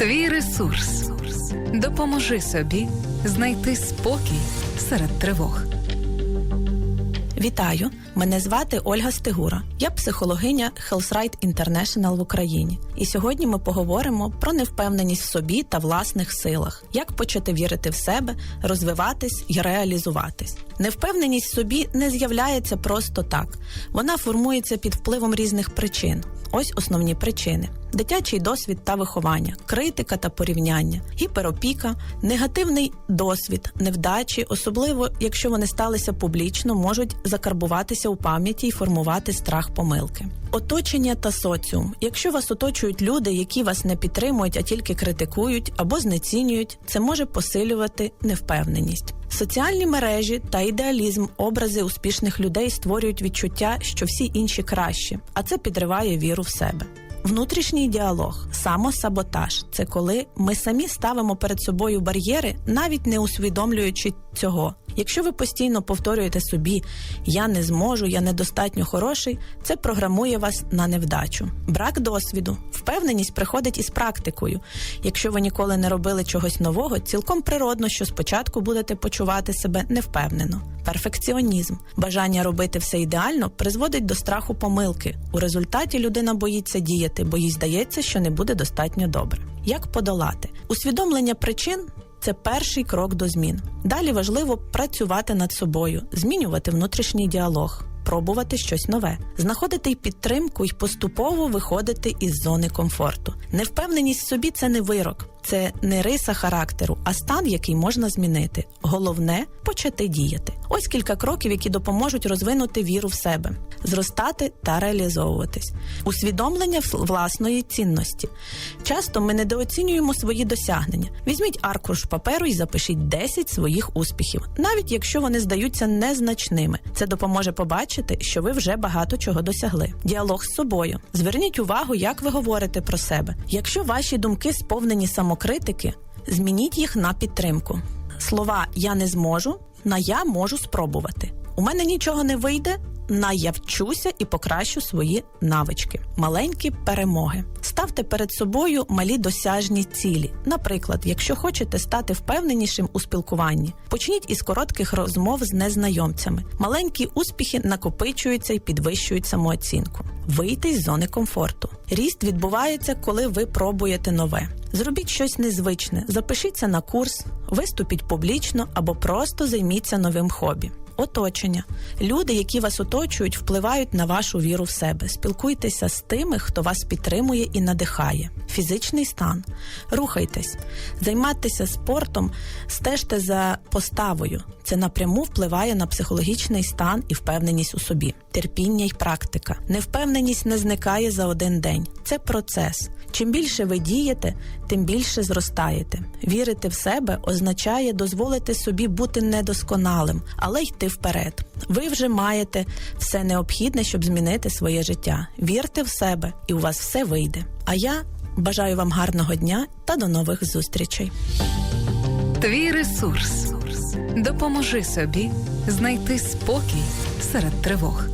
Твій ресурс. Допоможи собі знайти спокій серед тривог. Вітаю! Мене звати Ольга Стигура. Я психологиня Health Right International в Україні. І сьогодні ми поговоримо про невпевненість в собі та власних силах, як почати вірити в себе, розвиватись і реалізуватись. Невпевненість в собі не з'являється просто так. Вона формується під впливом різних причин. Ось основні причини: дитячий досвід та виховання, критика та порівняння, гіперопіка, негативний досвід, невдачі, особливо якщо вони сталися публічно, можуть закарбуватися у пам'яті і формувати страх помилки. Оточення та соціум. Якщо вас оточують люди, які вас не підтримують, а тільки критикують або знецінюють, це може посилювати невпевненість. Соціальні мережі та ідеалізм, образи успішних людей створюють відчуття, що всі інші кращі, а це підриває віру в себе. Внутрішній діалог, самосаботаж це коли ми самі ставимо перед собою бар'єри, навіть не усвідомлюючи цього. Якщо ви постійно повторюєте собі я не зможу, я недостатньо хороший, це програмує вас на невдачу. Брак досвіду, впевненість приходить із практикою. Якщо ви ніколи не робили чогось нового, цілком природно, що спочатку будете почувати себе невпевнено. Перфекціонізм, бажання робити все ідеально, призводить до страху помилки. У результаті людина боїться діяти, бо їй здається, що не буде достатньо добре. Як подолати усвідомлення причин? Це перший крок до змін. Далі важливо працювати над собою, змінювати внутрішній діалог, пробувати щось нове, знаходити й підтримку і поступово виходити із зони комфорту. Невпевненість в собі це не вирок, це не риса характеру, а стан, який можна змінити. Головне почати діяти. Ось кілька кроків, які допоможуть розвинути віру в себе, зростати та реалізовуватись. Усвідомлення власної цінності. Часто ми недооцінюємо свої досягнення. Візьміть аркуш паперу і запишіть 10 своїх успіхів, навіть якщо вони здаються незначними. Це допоможе побачити, що ви вже багато чого досягли. Діалог з собою. Зверніть увагу, як ви говорите про себе. Якщо ваші думки сповнені самокритики, змініть їх на підтримку. Слова я не зможу на я можу спробувати. У мене нічого не вийде. На я вчуся і покращу свої навички. Маленькі перемоги. Ставте перед собою малі досяжні цілі. Наприклад, якщо хочете стати впевненішим у спілкуванні, почніть із коротких розмов з незнайомцями. Маленькі успіхи накопичуються і підвищують самооцінку. Вийти з зони комфорту. Ріст відбувається, коли ви пробуєте нове. Зробіть щось незвичне, запишіться на курс, виступіть публічно або просто займіться новим хобі. Оточення. Люди, які вас оточують, впливають на вашу віру в себе. Спілкуйтеся з тими, хто вас підтримує і надихає. Фізичний стан. Рухайтесь, займатися спортом, стежте за поставою. Це напряму впливає на психологічний стан і впевненість у собі. Терпіння й практика. Невпевненість не зникає за один день. Це процес. Чим більше ви дієте, тим більше зростаєте. Вірити в себе означає дозволити собі бути недосконалим, але йти вперед. Ви вже маєте все необхідне, щоб змінити своє життя. Вірте в себе, і у вас все вийде. А я бажаю вам гарного дня та до нових зустрічей. Твій ресурс. Допоможи собі знайти спокій серед тривог.